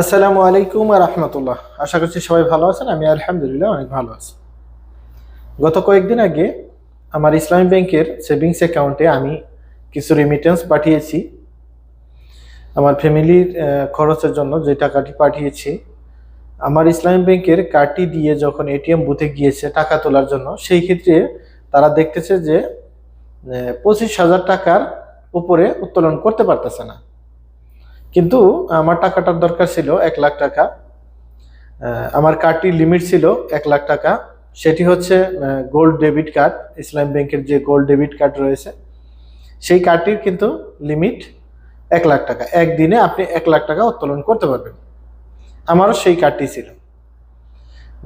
আসসালামু আলাইকুম আর রহমতুল্লাহ। আশা করছি সবাই ভালো আছেন, আমি আলহামদুলিল্লাহ অনেক ভালো আছি। গত কয়েকদিন আগে আমার ইসলামী ব্যাংকের সেভিংস অ্যাকাউন্টে আমি কিছু রেমিটেন্স পাঠিয়েছি। আমার ফ্যামিলির খরচের জন্য যে টাকাটি পাঠিয়েছি, আমার ইসলামী ব্যাংকের কার্ডটি দিয়ে যখন এটিএম বুথে গিয়েছে টাকা তোলার জন্য, সেই ক্ষেত্রে তারা দেখতেছে যে পঁচিশ হাজার টাকার উপরে উত্তোলন করতে পারতেছে না। কিন্তু আমার টাকাটার দরকার ছিল এক লাখ টাকা। আমার কার্ডটির লিমিট ছিল এক লাখ টাকা। সেটি হচ্ছে গোল্ড ডেবিট কার্ড ইসলাম ব্যাংকের যে গোল্ড ডেবিট কার্ড রয়েছে, সেই কার্ডটির কিন্তু লিমিট এক লাখ টাকা। একদিনে আপনি এক লাখ টাকা উত্তোলন করতে পারবেন। আমারও সেই কার্ডটি ছিল।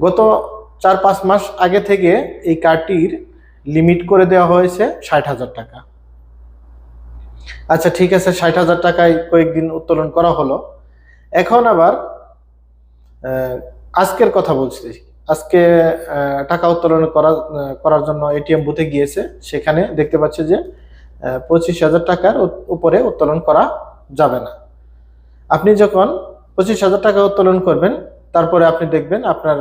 গত চার পাঁচ মাস আগে থেকে এই কার্ডটির লিমিট করে দেওয়া হয়েছে ষাট হাজার টাকা। আচ্ছা ঠিক আছে, ষাট হাজার টাকায় কয়েকদিন উত্তোলন করা হলো। এখন আবার আজকের কথা বলছি। আজকে টাকা উত্তোলন করা করার জন্য এটিএম বুথে গিয়েছে। সেখানে দেখতে পাচ্ছে যে পঁচিশ হাজার টাকার উপরে উত্তোলন করা যাবে না। আপনি যখন পঁচিশ হাজার টাকা উত্তোলন করবেন, তারপরে আপনি দেখবেন আপনার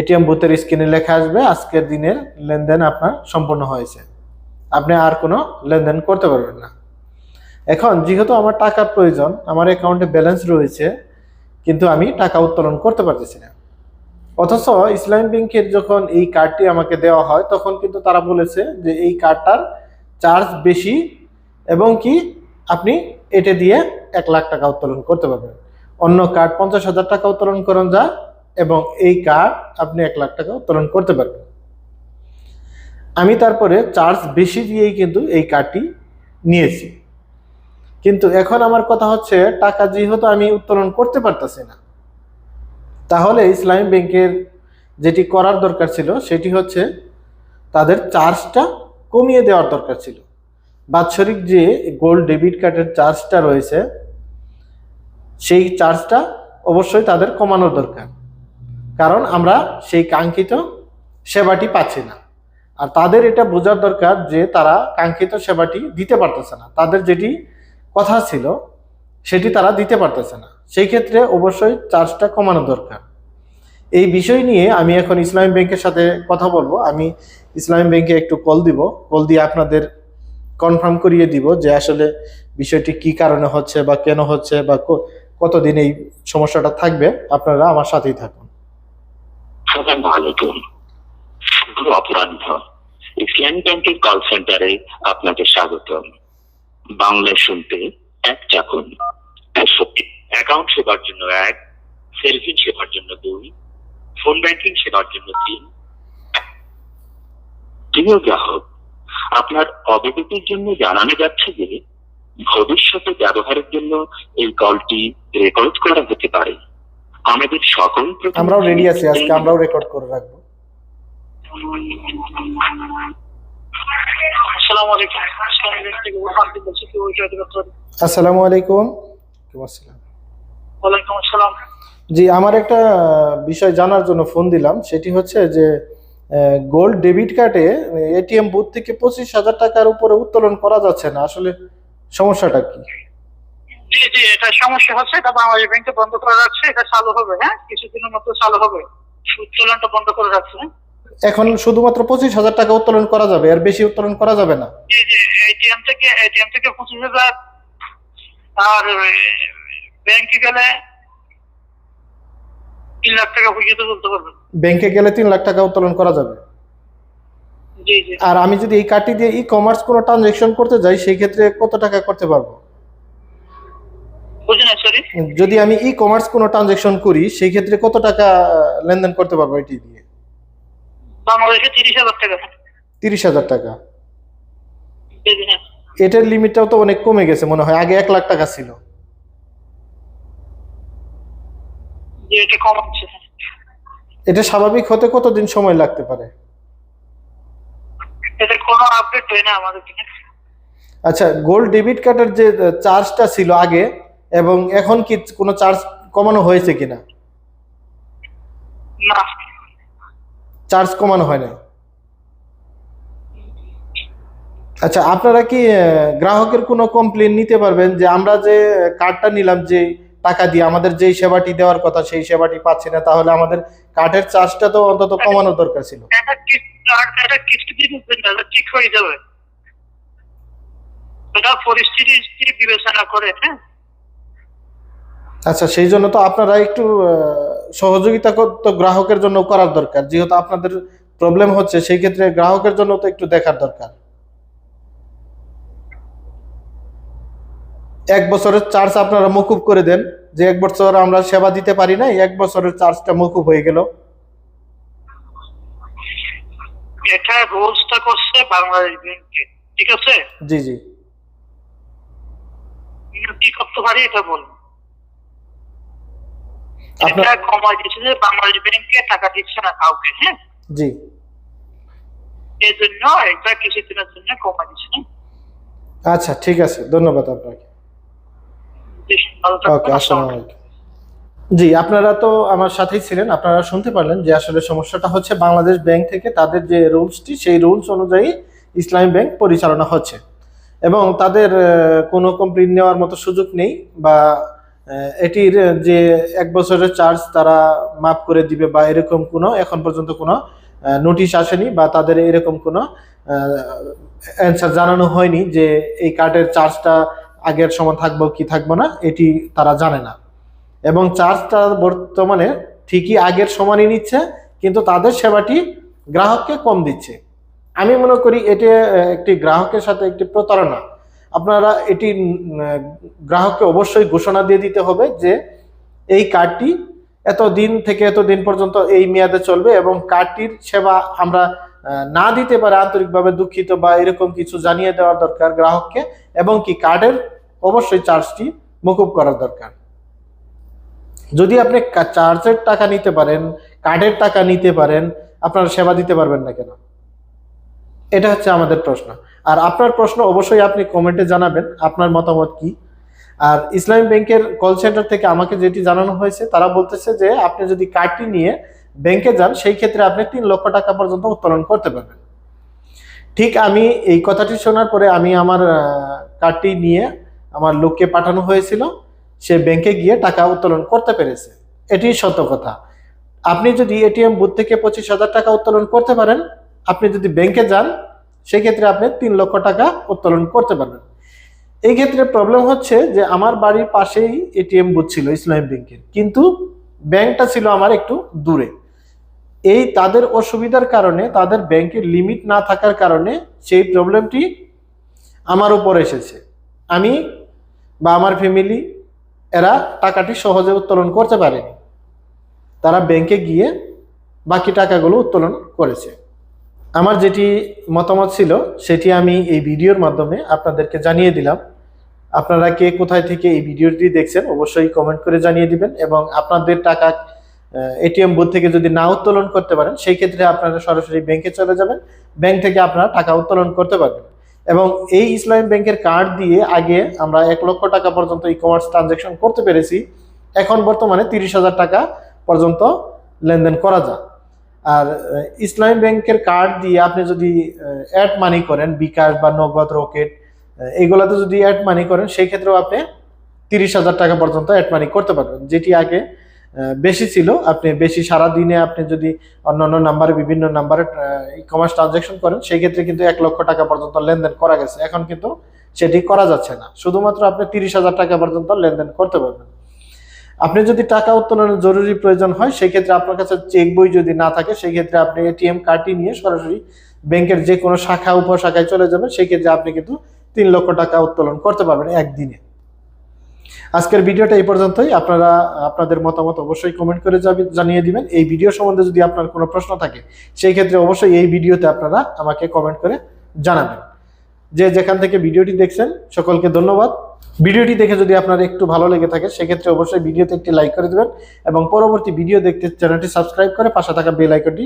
এটিএম বুথের স্ক্রিনে লেখা আসবে, আজকের দিনের লেনদেন আপনার সম্পূর্ণ হয়েছে। আপনি আর কোনো লেনদেন করতে পারবেন না। এখন যেহেতু আমার টাকার প্রয়োজন, আমার অ্যাকাউন্টে ব্যালেন্স রয়েছে, কিন্তু আমি টাকা উত্তোলন করতে পারতেছি না। অথচ ইসলামী ব্যাংকের যখন এই কার্ডটি আমাকে দেওয়া হয়, তখন কিন্তু তারা বলেছে যে এই কার্ডটার চার্জ বেশি এবং কি আপনি এটা দিয়ে এক লাখ টাকা উত্তোলন করতে পারবেন। অন্য কার্ড পঞ্চাশ হাজার টাকা উত্তোলন করেন যা এবং এই কার্ড আপনি এক লাখ টাকা উত্তোলন করতে পারবেন। আমি তারপরে চার্জ বেশি দিয়েই কিন্তু এই কার্ডটি নিয়েছি। কিন্তু এখন আমার কথা হচ্ছে, টাকা যেহেতু আমি উত্তোলন করতে পারতেছি না, তাহলে ইসলামী ব্যাংকের যেটি করার দরকার ছিল, সেটি হচ্ছে তাদের চার্জটা কমিয়ে দেওয়ার দরকার ছিল। বাৎসরিক যে গোল্ড ডেবিট কার্ডের চার্জটা রয়েছে, সেই চার্জটা অবশ্যই তাদের কমানোর দরকার। কারণ আমরা সেই কাঙ্ক্ষিত সেবাটি পাচ্ছি না। আর তাদের এটা বোঝার দরকার যে তারা কাঙ্ক্ষিত সেবাটি দিতে পারতেছে না। তাদের যেটি কথা ছিল, সেটি তারা দিতে পারতেছে না। সেই ক্ষেত্রে অবশ্যই চার্জটা কমানো দরকার। এই বিষয় নিয়ে আমি এখন ইসলামী ব্যাংকের সাথে কথা বলব। আমি ইসলামী ব্যাংকে একটু কল দিব। কল দিয়ে আপনাদের কনফার্ম করিয়ে দিব যে আসলে বিষয়টি কি কারণে হচ্ছে বা কেন হচ্ছে বা কতদিন এই সমস্যাটা থাকবে। আপনারা আমার সাথেই থাকুন। শুভ অপরাহ্ন ইসলামী ব্যাংকের কল সেন্টারে আপনাকে স্বাগতম। বাংলা শুনতে এক চাকুন। অ্যাকাউন্ট সেবার জন্য এক সেলফিন সেবার জন্য দুই ফোন ব্যাংকিং সেবার জন্য তিন। প্রিয় গ্রাহক, আপনার অবগতির জন্য জানানো যাচ্ছে যে, ভবিষ্যতে ব্যবহারের জন্য এই কলটি রেকর্ড করা হতে পারে। আমাদের সকল আমরাও রেডি আছি, আজকে আমরাও রেকর্ড করে রাখব। আসসালামু আলাইকুম। আসসালামু আলাইকুম। আসসালাম ওয়ালাইকুম আসসালাম। জি আমার একটা বিষয় জানার জন্য ফোন দিলাম। সেটি হচ্ছে যে গোল্ড ডেবিট কার্ডে এটিএম বুথ থেকে পঁচিশ হাজার টাকার উপরে উত্তোলন করা যাচ্ছে না। আসলে সমস্যাটা কি? জি জি এটা সমস্যা হচ্ছে। এটা বাংলাদেশ ব্যাংকে বন্ধ করে রাখছে এটা চালু হবে হ্যাঁ? কিছুদিনের মধ্যে চালু হবে। উত্তোলনটা বন্ধ করে রাখছে? এখন শুধুমাত্র পঁচিশ হাজার টাকা উত্তোলন করা যাবে আর বেশি উত্তোলন করা যাবে না। এটিএম থেকে এটিএম থেকে পঁচিশ হাজার আর ব্যাংকে গেলে তিন লাখ টাকা পর্যন্ত তুলতে পারবেন ব্যাংকে গেলে তিন লাখ টাকা উত্তোলন করা যাবে। আর আমি যদি এই কার্ডটি দিয়ে ই কমার্স কোনো ট্রানজেকশন করতে যাই সেই ক্ষেত্রে কত টাকা করতে পারব? যদি আমি ই কমার্স কোনো ট্রানজেকশন করি সেই ক্ষেত্রে কত টাকা লেনদেন করতে পারব এটি দিয়ে? বাংলাদেশে তিরিশ হাজার টাকা। তিরিশ হাজার টাকা। এটার লিমিটটাও তো অনেক কমে গেছে মনে হয়। আগে এক লাখ টাকা ছিল। এটা স্বাভাবিক হতে কতদিন সময় লাগতে পারে? এটা কোনো আপডেট হয় না আমাদের আচ্ছা গোল্ড ডেবিট কার্ডের যে চার্জটা ছিল আগে এবং এখন কি কোনো চার্জ কমানো হয়েছে কিনা? না। চার্জ কমানো হয় না আচ্ছা আপনারা কি গ্রাহকের কোনো কমপ্লেন নিতে পারবেন যে আমরা যে কার্ডটা নিলাম যে টাকা দিয়ে আমাদের যেই সেবাটি দেওয়ার কথা সেই সেবাটি পাচ্ছি না তাহলে আমাদের কার্ডের চার্জটা তো অন্তত কমানোর দরকার ছিল। ঠিক হয়ে যাবে। বিবেচনা করে হ্যাঁ? আচ্ছা সেই জন্য তো আপনারা একটু সহযোগিতা তো গ্রাহকের জন্য করার দরকার। যেহেতু আপনাদের প্রবলেম হচ্ছে সেই ক্ষেত্রে গ্রাহকের জন্য তো একটু দেখার দরকার। এক বছরের চার্জ আপনারা মকুব করে দেন। যে এক বছর আমরা সেবা দিতে পারি না এক বছরের চার্জটা মকুব হয়ে গেল। এটা রুলসটা করছে বাংলাদেশ ব্যাংকে ঠিক আছে? জি জি। কি করতে পারি এটা বলুন। এটা কমাই দিচ্ছে যে বাংলাদেশ ব্যাংকে টাকা দিচ্ছে না কাউকে হ্যাঁ? জি। এই জন্য এটা কিছুদিনের জন্য কমাই দিচ্ছে হ্যাঁ? আচ্ছা ঠিক আছে। ধন্যবাদ আপনাকে। ওকে আসসালামু আলাইকুম। জি আপনারা তো আমার সাথেই ছিলেন। আপনারা শুনতে পারলেন যে আসলে সমস্যাটা হচ্ছে বাংলাদেশ ব্যাংক থেকে তাদের যে রুলসটি সেই রুলস অনুযায়ী ইসলামী ব্যাংক পরিচালনা হচ্ছে। এবং তাদের কোনো কমপ্লেন নেওয়ার মতো সুযোগ নেই বা এটির যে এক বছরের চার্জ তারা মাফ করে দিবে বা এরকম কোনো, এখন পর্যন্ত কোনো নোটিশ আসেনি বা তাদের এরকম কোনো অ্যান্সার জানানো হয়নি যে এই কার্ডের চার্জটা আগের সমান থাকব কি থাকব না, এটি তারা জানে না। এবং চার্জটা বর্তমানে ঠিকই আগের সমানই নিচ্ছে, কিন্তু তাদের সেবাটি গ্রাহককে কম দিচ্ছে। আমি মনে করি এটি একটি গ্রাহকের সাথে একটি প্রতারণা। আপনারা এটি গ্রাহককে অবশ্যই ঘোষণা দিয়ে দিতে হবে যে এই কার্ডটি এত দিন থেকে এত দিন পর্যন্ত এই মেয়াদে চলবে এবং কার্ডটির সেবা আমরা না দিতে পারে আন্তরিকভাবে দুঃখিত বা এরকম কিছু জানিয়ে দেওয়ার দরকার গ্রাহককে এবং কি কার্ডের অবশ্যই চার্জটি মকুব করার দরকার। যদি আপনি চার্জের টাকা নিতে পারেন, কার্ডের টাকা নিতে পারেন, আপনারা সেবা দিতে পারবেন না কেন? এটা হচ্ছে আমাদের প্রশ্ন। আর আপনার প্রশ্ন অবশ্যই আপনি কমেন্টে জানাবেন, আপনার মতামত কি? আর ইসলামী ব্যাংকের কল সেন্টার থেকে আমাকে যেটি জানানো হয়েছে, তারা বলতেছে যে আপনি যদি কার্ডটি নিয়ে ব্যাংকে যান, সেই ক্ষেত্রে আপনি তিন লক্ষ টাকা পর্যন্ত উত্তোলন করতে পারবেন। ঠিক আমি এই কথাটি শোনার পরে আমি আমার কার্ডটি নিয়ে আমার লোককে পাঠানো হয়েছিল। সে ব্যাংকে গিয়ে টাকা উত্তোলন করতে পেরেছে। এটি সত্য কথা। আপনি যদি এটিএম বুথ থেকে পঁচিশ হাজার টাকা উত্তোলন করতে পারেন আপনি যদি ব্যাংকে যান, সেক্ষেত্রে আপনি তিন লক্ষ টাকা উত্তোলন করতে পারবেন। এই ক্ষেত্রে প্রবলেম হচ্ছে যে আমার বাড়ির পাশেই এটিএম বুথ ছিল, ইসলামী ব্যাংকের কিন্তু ব্যাংকটা ছিল আমার একটু দূরে। এই তাদের অসুবিধার কারণে, তাদের ব্যাংকের লিমিট না থাকার কারণে সেই প্রবলেমটি আমার উপর এসেছে। আমি বা আমার ফ্যামিলি এরা টাকাটি সহজে উত্তোলন করতে পারেনি। তারা ব্যাংকে গিয়ে বাকি টাকাগুলো উত্তোলন করেছে। আমার যেটি মতামত ছিল, সেটি আমি এই ভিডিওর মাধ্যমে আপনাদেরকে জানিয়ে দিলাম। আপনারা কে কোথায় থেকে এই ভিডিওটি দেখছেন, অবশ্যই কমেন্ট করে জানিয়ে দিবেন এবং আপনাদের টাকা এটিএম বুথ থেকে যদি না উত্তোলন করতে পারেন, সেই ক্ষেত্রে আপনারা সরাসরি ব্যাংকে চলে যাবেন। ব্যাংক থেকে আপনারা টাকা উত্তোলন করতে পারবেন। এবং এই ইসলামী ব্যাংকের কার্ড দিয়ে আগে আমরা এক লক্ষ টাকা পর্যন্ত ই কমার্স ট্রানজ্যাকশন করতে পেরেছি। এখন বর্তমানে তিরিশ হাজার টাকা পর্যন্ত লেনদেন করা যায়। আর ইসলামী ব্যাংকের কার্ড দিয়ে আপনি যদি অ্যাড মানি করেন, বিকাশ বা নগদ রকেট এইগুলাতে যদি অ্যাড মানি করেন, সেই ক্ষেত্রেও আপনি তিরিশ হাজার টাকা পর্যন্ত অ্যাড মানি করতে পারবেন। যেটি আগে বেশি ছিল। আপনি বেশি সারা দিনে আপনি যদি অন্যান্য নাম্বারে বিভিন্ন নাম্বারে ই কমার্স ট্রানজ্যাকশন করেন, সেই ক্ষেত্রে কিন্তু এক লক্ষ টাকা পর্যন্ত লেনদেন করা গেছে। এখন কিন্তু সেটি করা যাচ্ছে না। শুধুমাত্র আপনি তিরিশ হাজার টাকা পর্যন্ত লেনদেন করতে পারবেন। আপনি যদি টাকা উত্তোলনের জরুরি প্রয়োজন হয় সেই ক্ষেত্রে আপনার কাছে চেক বই যদি না থাকে সেই ক্ষেত্রে আপনি এটিএম কার্ডটি নিয়ে সরাসরি ব্যাংকের যে কোনো শাখা, উপশাখায় চলে যাবেন। সেই ক্ষেত্রে আপনি কিন্তু তিন লক্ষ টাকা উত্তোলন করতে পারবেন একদিনে। আজকের ভিডিওটা এই পর্যন্তই। আপনারা, আপনাদের মতামত অবশ্যই কমেন্ট করে জানিয়ে দিবেন। এই ভিডিও সম্বন্ধে যদি আপনার কোনো প্রশ্ন থাকে সেই ক্ষেত্রে অবশ্যই এই ভিডিওতে আপনারা আমাকে কমেন্ট করে জানাবেন। যে যেখান থেকে ভিডিওটি দেখছেন, সকলকে ধন্যবাদ। ভিডিওটি দেখে যদি আপনার একটু ভালো লেগে থাকে, সেক্ষেত্রে অবশ্যই ভিডিওতে একটি লাইক করে দেবেন এবং পরবর্তী ভিডিও দেখতে চ্যানেলটি সাবস্ক্রাইব করে পাশে থাকা বেল আইকনটি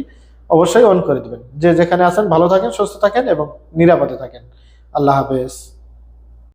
অবশ্যই অন করে দেবেন। যে যেখানে আছেন, ভালো থাকেন, সুস্থ থাকেন এবং নিরাপদে থাকেন। আল্লাহ হাফেজ।